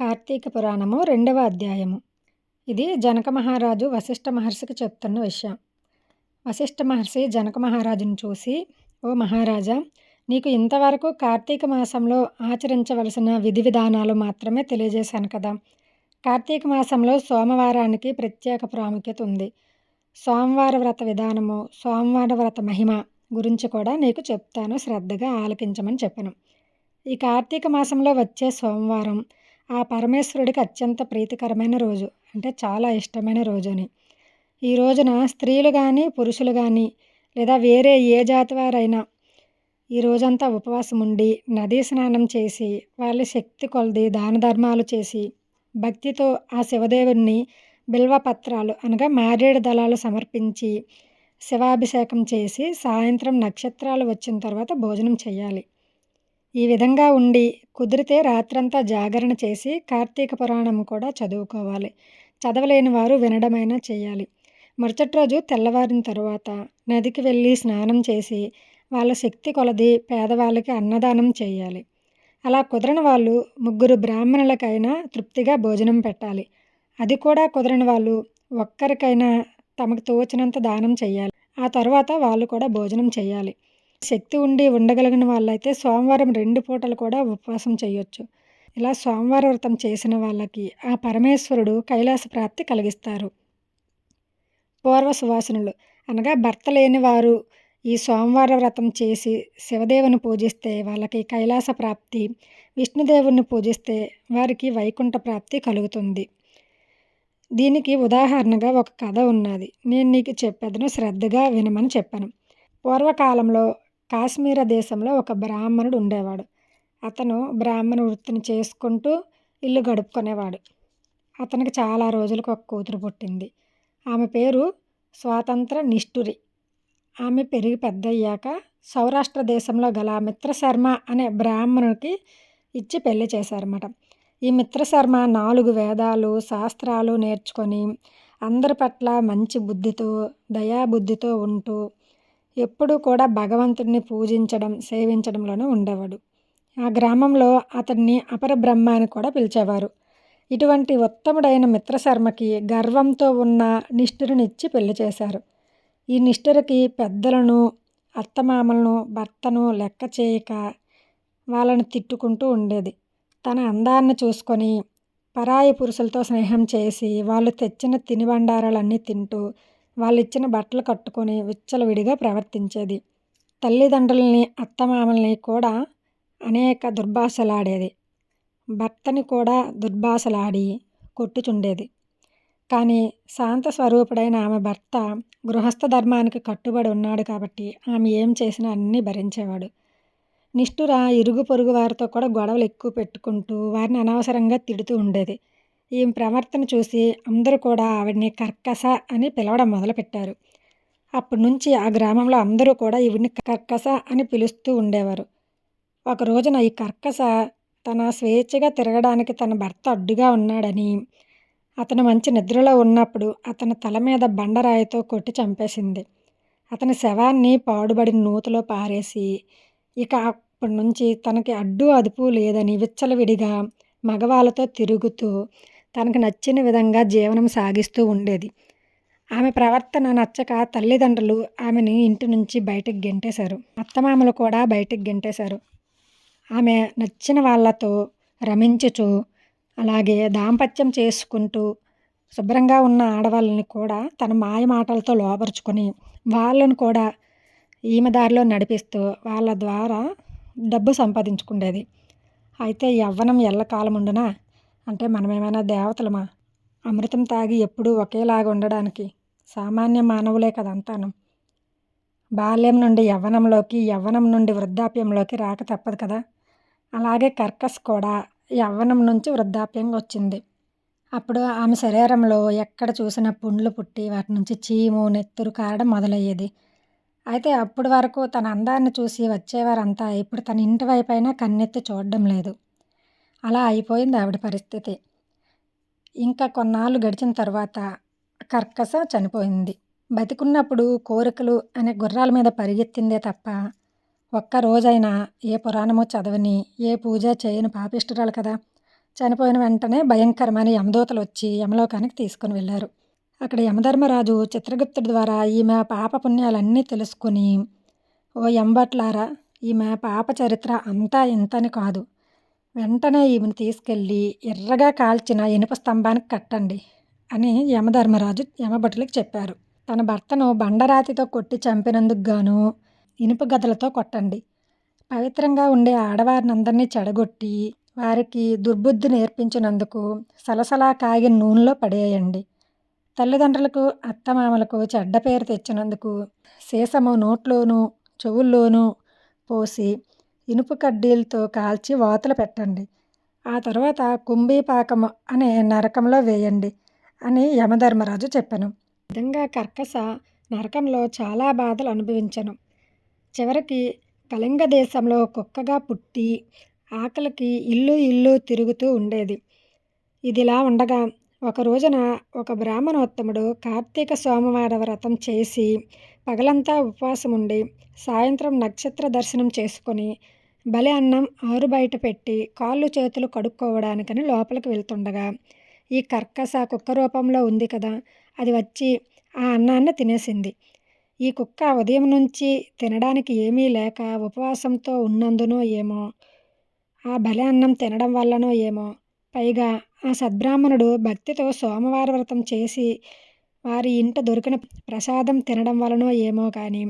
కార్తీక పురాణము రెండవ అధ్యాయము. ఇది జనక మహారాజు వశిష్ఠ మహర్షికి చెప్తున్న విషయం. వశిష్ఠ మహర్షి జనక మహారాజును చూసి ఓ మహారాజా నీకు ఇంతవరకు కార్తీక మాసంలో ఆచరించవలసిన విధి విధానాలు మాత్రమే తెలియజేశాను కదా. కార్తీక మాసంలో సోమవారానికి ప్రత్యేక ప్రాముఖ్యత ఉంది. సోమవార వ్రత విధానము సోమవార వ్రత మహిమ గురించి కూడా నీకు చెప్తాను. శ్రద్ధగా ఆలకించమని చెప్పను. ఈ కార్తీక మాసంలో వచ్చే సోమవారం ఆ పరమేశ్వరుడికి అత్యంత ప్రీతికరమైన రోజు. అంటే చాలా ఇష్టమైన రోజు అని ఈ రోజున స్త్రీలు కానీ పురుషులు కానీ లేదా వేరే ఏ జాతి వారైనా ఈ రోజంతా ఉపవాసం ఉండి నదీ స్నానం చేసి వాళ్ళ శక్తి కొలది దాన ధర్మాలు చేసి భక్తితో ఆ శివదేవుని బిల్వపత్రాలు అనగా మారేడు దళాలు సమర్పించి శివాభిషేకం చేసి సాయంత్రం నక్షత్రాలు వచ్చిన తర్వాత భోజనం చేయాలి. ఈ విధంగా ఉండి కుదిరితే రాత్రంతా జాగరణ చేసి కార్తీక పురాణం కూడా చదువుకోవాలి. చదవలేని వారు వినడమైనా చేయాలి. మరుసటి రోజు తెల్లవారిన తరువాత నదికి వెళ్ళి స్నానం చేసి వాళ్ళ శక్తి కొలది పేదవాళ్ళకి అన్నదానం చేయాలి. అలా కుదరని వాళ్ళు ముగ్గురు బ్రాహ్మణులకైనా తృప్తిగా భోజనం పెట్టాలి. అది కూడా కుదరని వాళ్ళు ఒక్కరికైనా తమకు తోచినంత దానం చేయాలి. ఆ తర్వాత వాళ్ళు కూడా భోజనం చేయాలి. శక్తి ఉండి ఉండగలిగిన వాళ్ళైతే సోమవారం రెండు పూటలు కూడా ఉపవాసం చేయొచ్చు. ఇలా సోమవార వ్రతం చేసిన వాళ్ళకి ఆ పరమేశ్వరుడు కైలాస ప్రాప్తి కలిగిస్తారు. పూర్వ సువాసనలు. అనగా భర్త లేని వారు ఈ సోమవార వ్రతం చేసి శివదేవుని పూజిస్తే వాళ్ళకి కైలాస ప్రాప్తి విష్ణుదేవుని పూజిస్తే వారికి వైకుంఠ ప్రాప్తి కలుగుతుంది. దీనికి ఉదాహరణగా ఒక కథ ఉన్నది. నేను నీకు చెప్పేదను శ్రద్ధగా వినమని చెప్పాను. పూర్వకాలంలో కాశ్మీర దేశంలో ఒక బ్రాహ్మణుడు ఉండేవాడు. అతను బ్రాహ్మణ వృత్తిని చేసుకుంటూ ఇల్లు గడుపుకునేవాడు. అతనికి చాలా రోజులకు ఒక కూతురు పుట్టింది. ఆమె పేరు స్వాతంత్ర నిష్ఠురి. ఆమె పెరిగి పెద్దయ్యాక సౌరాష్ట్ర దేశంలో గల మిత్రశర్మ అనే బ్రాహ్మణుడికి ఇచ్చి పెళ్ళి చేశారన్నమాట. ఈ మిత్రశర్మ నాలుగు వేదాలు శాస్త్రాలు నేర్చుకొని అందరి పట్ల మంచి బుద్ధితో దయాబుద్ధితో ఉంటూ ఎప్పుడూ కూడా భగవంతుడిని పూజించడం సేవించడంలోనే ఉండేవాడు. ఆ గ్రామంలో అతన్ని అపర బ్రహ్మ అని కూడా పిలిచేవారు. ఇటువంటి ఉత్తముడైన మిత్రశర్మకి గర్వంతో ఉన్న నిష్ఠురునిచ్చి పెళ్ళి చేశారు. ఈ నిష్ఠురకి పెద్దలను అత్తమామలను భర్తను లెక్క చేయక వాళ్ళని తిట్టుకుంటూ ఉండేది. తన అందాన్ని చూసుకొని పరాయి పురుషులతో స్నేహం చేసి వాళ్ళు తెచ్చిన తినిబండారాలన్నీ తింటూ వాళ్ళు ఇచ్చిన బట్టలు కట్టుకొని విచ్చలవిడిగా ప్రవర్తించేది. తల్లిదండ్రులని అత్తమామల్ని కూడా అనేక దుర్భాషలాడేది. భర్తని కూడా దుర్భాషలాడి కొట్టుచుండేది. కానీ శాంత స్వరూపుడైన ఆమె భర్త గృహస్థ ధర్మానికి కట్టుబడి ఉన్నాడు కాబట్టి ఆమె ఏం చేసినా అన్నీ భరించేవాడు. నిష్ఠుర ఇరుగు పొరుగు వారితో కూడా గొడవలు ఎక్కువ పెట్టుకుంటూ వారిని అనవసరంగా తిడుతూ ఉండేది. ఈ ప్రవర్తన చూసి అందరూ కూడా ఆవిడ్ని కర్కస అని పిలవడం మొదలుపెట్టారు. అప్పటి నుంచి ఆ గ్రామంలో అందరూ కూడా ఈవిడిని కర్కస అని పిలుస్తూ ఉండేవారు. ఒక రోజున ఈ కర్కస తన స్వేచ్ఛగా తిరగడానికి తన భర్త అడ్డుగా ఉన్నాడని అతను మంచి నిద్రలో ఉన్నప్పుడు అతని తల మీద బండరాయితో కొట్టి చంపేసింది. అతని శవాన్ని పాడుబడిన నూతలో పారేసి ఇక అప్పటి నుంచి తనకి అడ్డు అదుపు లేదని విచ్చలవిడిగా మగవాళ్ళతో తిరుగుతూ తనకు నచ్చిన విధంగా జీవనం సాగిస్తూ ఉండేది. ఆమె ప్రవర్తన నచ్చక తల్లిదండ్రులు ఆమెని ఇంటి నుంచి బయటకు గెంటేశారు. అత్తమామలు కూడా బయటకు గెంటేశారు. ఆమె నచ్చిన వాళ్ళతో రమించుచు అలాగే దాంపత్యం చేసుకుంటూ శుభ్రంగా ఉన్న ఆడవాళ్ళని కూడా తన మాయ మాటలతో లోపరుచుకొని వాళ్ళను కూడా ఈమె దారిలో నడిపిస్తూ వాళ్ళ ద్వారా డబ్బు సంపాదించుకుండేది. అయితే యవ్వనం ఎల్లకాలం ఉండునా అంటే మనమేమైనా దేవతలమా? అమృతం తాగి ఎప్పుడూ ఒకేలాగా ఉండడానికి సామాన్య మానవులే కదంతాను బాల్యం నుండి యవ్వనంలోకి యవ్వనం నుండి వృద్ధాప్యంలోకి రాక తప్పదు కదా. అలాగే కర్కస్ కూడా యవ్వనం నుంచి వృద్ధాప్యంగా వచ్చింది. అప్పుడు ఆమె శరీరంలో ఎక్కడ చూసిన పుండ్లు పుట్టి వాటి నుంచి చీము నెత్తురు కారడం మొదలయ్యేది. అయితే అప్పటి వరకు తన అందాన్ని చూసి వచ్చేవారంతా ఇప్పుడు తన ఇంటి వైపైనా కన్నెత్తి చూడడం లేదు. అలా అయిపోయింది ఆవిడ పరిస్థితి. ఇంకా కొన్నాళ్ళు గడిచిన తర్వాత కర్కస చనిపోయింది. బతికున్నప్పుడు కోరికలు అనే గుర్రాల మీద పరిగెత్తిందే తప్ప ఒక్క రోజైనా ఏ పురాణమో చదవని ఏ పూజ చేయని పాపిష్టురాలు కదా! చనిపోయిన వెంటనే భయంకరమైన యమదూతలు వచ్చి యమలోకానికి తీసుకుని వెళ్ళారు. అక్కడ యమధర్మరాజు చిత్రగుప్తుడి ద్వారా ఈమె పాప పుణ్యాలన్నీ తెలుసుకుని ఓ ఎంబట్లారా ఈమె పాప చరిత్ర అంతా ఇంతని కాదు. వెంటనే ఈమెను తీసుకెళ్ళి ఎర్రగా కాల్చిన ఇనుప స్తంభానికి కట్టండి అని యమధర్మరాజు యమభటులకు చెప్పారు. తన భర్తను బండరాతితో కొట్టి చంపినందుకు గాను ఇనుప గదలతో కొట్టండి. పవిత్రంగా ఉండే ఆడవారినందరినీ చెడగొట్టి వారికి దుర్బుద్ధి నేర్పించినందుకు సలసలా కాగిన నూనెలో పడేయండి. తల్లిదండ్రులకు అత్తమామలకు చెడ్డ పేరు తెచ్చినందుకు సీసము నోట్లోనూ చెవుల్లోనూ పోసి ఇనుప కడ్డీలతో కాల్చి వాతలు పెట్టండి. ఆ తర్వాత కుంభీపాకము అనే నరకంలో వేయండి అని యమధర్మరాజు చెప్పాను. విధంగా కర్కస నరకంలో చాలా బాధలు అనుభవించను. చివరికి కళింగ దేశంలో కుక్కగా పుట్టి ఆకలికి ఇల్లు ఇల్లు తిరుగుతూ ఉండేది. ఇదిలా ఉండగా ఒక రోజున ఒక బ్రాహ్మణోత్తముడు కార్తీక సోమవార వ్రతం చేసి పగలంతా ఉపవాసం ఉండి సాయంత్రం నక్షత్ర దర్శనం చేసుకొని బలి అన్నం ఆరు బయట పెట్టి కాళ్ళు చేతులు కడుక్కోవడానికని లోపలికి వెళ్తుండగా ఈ కర్కస కుక్క రూపంలో ఉంది కదా అది వచ్చి ఆ అన్నాన్ని తినేసింది. ఈ కుక్క ఉదయం నుంచి తినడానికి ఏమీ లేక ఉపవాసంతో ఉన్నందునో ఏమో ఆ బలి అన్నం తినడం వల్లనో ఏమో పైగా ఆ సద్బ్రాహ్మణుడు భక్తితో సోమవార వ్రతం చేసి వారి ఇంట దొరికిన ప్రసాదం తినడం వలనో ఏమో కానీ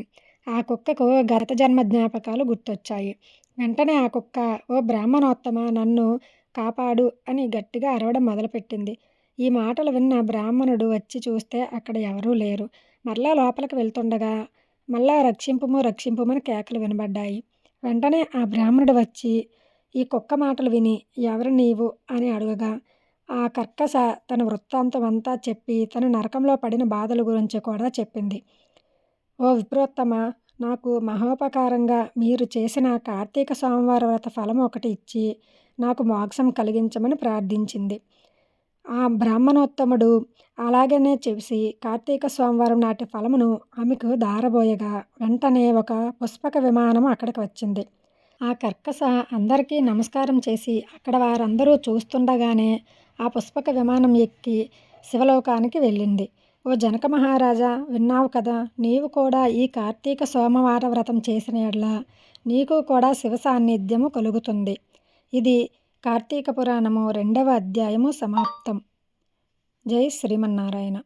ఆ కుక్కకు గత జన్మ జ్ఞాపకాలు గుర్తొచ్చాయి. వెంటనే ఆ కుక్క ఓ బ్రాహ్మణోత్తమ నన్ను కాపాడు అని గట్టిగా అరవడం మొదలుపెట్టింది. ఈ మాటలు విన్న బ్రాహ్మణుడు వచ్చి చూస్తే అక్కడ ఎవరూ లేరు. మరలా లోపలికి వెళ్తుండగా మళ్ళా రక్షింపుము రక్షింపుమని కేకలు వినబడ్డాయి. వెంటనే ఆ బ్రాహ్మణుడు వచ్చి ఈ కుక్క మాటలు విని ఎవరు నీవు? అని అడగగా ఆ కర్కస తన వృత్తాంతం అంతా చెప్పి తన నరకంలో పడిన బాధల గురించి కూడా చెప్పింది. ఓ విప్రోత్తమ నాకు మహోపకారంగా మీరు చేసిన కార్తీక సోమవార వ్రత ఫలం ఒకటి ఇచ్చి నాకు మోక్షం కలిగించమని ప్రార్థించింది. ఆ బ్రాహ్మణోత్తముడు అలాగనే చేసి కార్తీక సోమవారం నాటి ఫలమును ఆమెకు దారబోయగా వెంటనే ఒక పుష్పక విమానం అక్కడికి వచ్చింది. ఆ కర్కస అందరికీ నమస్కారం చేసి అక్కడ వారందరూ చూస్తుండగానే ఆ పుష్పక విమానం ఎక్కి శివలోకానికి వెళ్ళింది. ఓ జనక మహారాజా విన్నావు కదా నీవు కూడా ఈ కార్తీక సోమవార వ్రతం చేసిన ఎడ్ల నీకు కూడా శివ సాన్నిధ్యము కలుగుతుంది. ఇది కార్తీక పురాణము రెండవ అధ్యాయము సమాప్తం. జై శ్రీమన్నారాయణ.